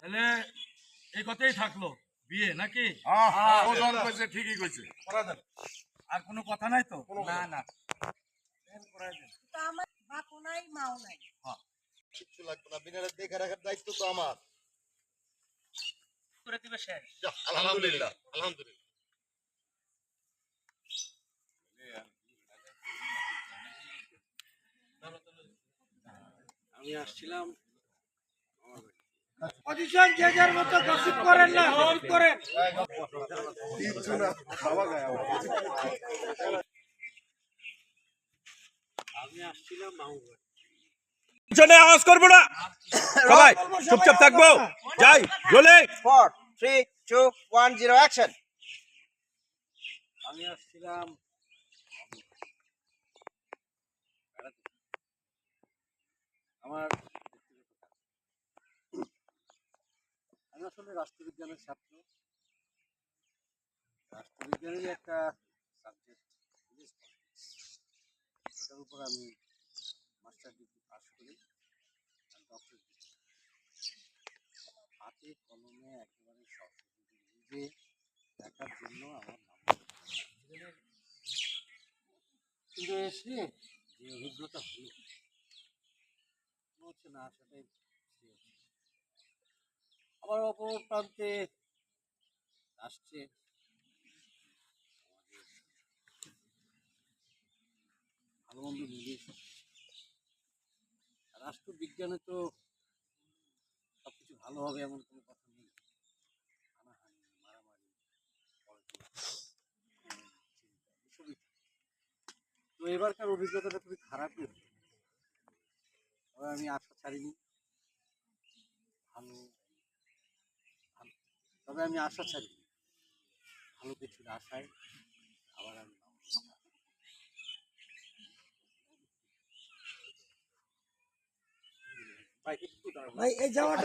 তাহলে এই কথাই থাকল। বিয়ে নাকি? কইছে ঠিকই কইছে। আর কোনো কথা নাই তো? না না। আমার বাপও নাই মাও নাই। কিচ্ছু লাগবে না বিনারে দেখে রাখার দায়িত্ব তো আমার। করে দিবে শেষ। আলহামদুলিল্লাহ আলহামদুলিল্লাহ। আমি আসছিলাম। পজিশন যে যার মতো গসিপ করেন না হল করেন। কিচ্ছু না বাবা গায়ে আমি আসছিলাম মাহুবাড়ি পিছনে আওয়াজ করব না। সবাই চুপচাপ থাকব। যাই বলে four three two one zero action আমি আসছিলাম বেড়াতে। আমার ব্যক্তিগত কাজ। আমি আসলে রাষ্ট্রবিজ্ঞানের ছাত্র। রাষ্ট্রবিজ্ঞানেরই একটা সাবজেক্ট এটার উপর আমি মাস্টার ডিগ্রি পাস করি ডক্টর হাতে কলমে একেবারে সরস্বতী নিজে দেখার জন্য আমার নাম কিন্তু এসে যে অভিজ্ঞতা হলো হচ্ছে না, সেটাই। আবার অপর প্রান্তে আসছে। ভালো মন্দ মিলিয়ে রাষ্ট্রবিজ্ঞানে তো সবকিছু ভালো হবে এমন কোনো কথা নেই। হানাহানি, মারামারি তো এবারকার অভিজ্ঞতাটা খুবই খারাপই হলো। আমি আশা ছাড়িনি। ভালো তবে আমি আশা ছাড়িনি ভালো কিছুর আশায় আবার আমি ভাই এই জায়গাটা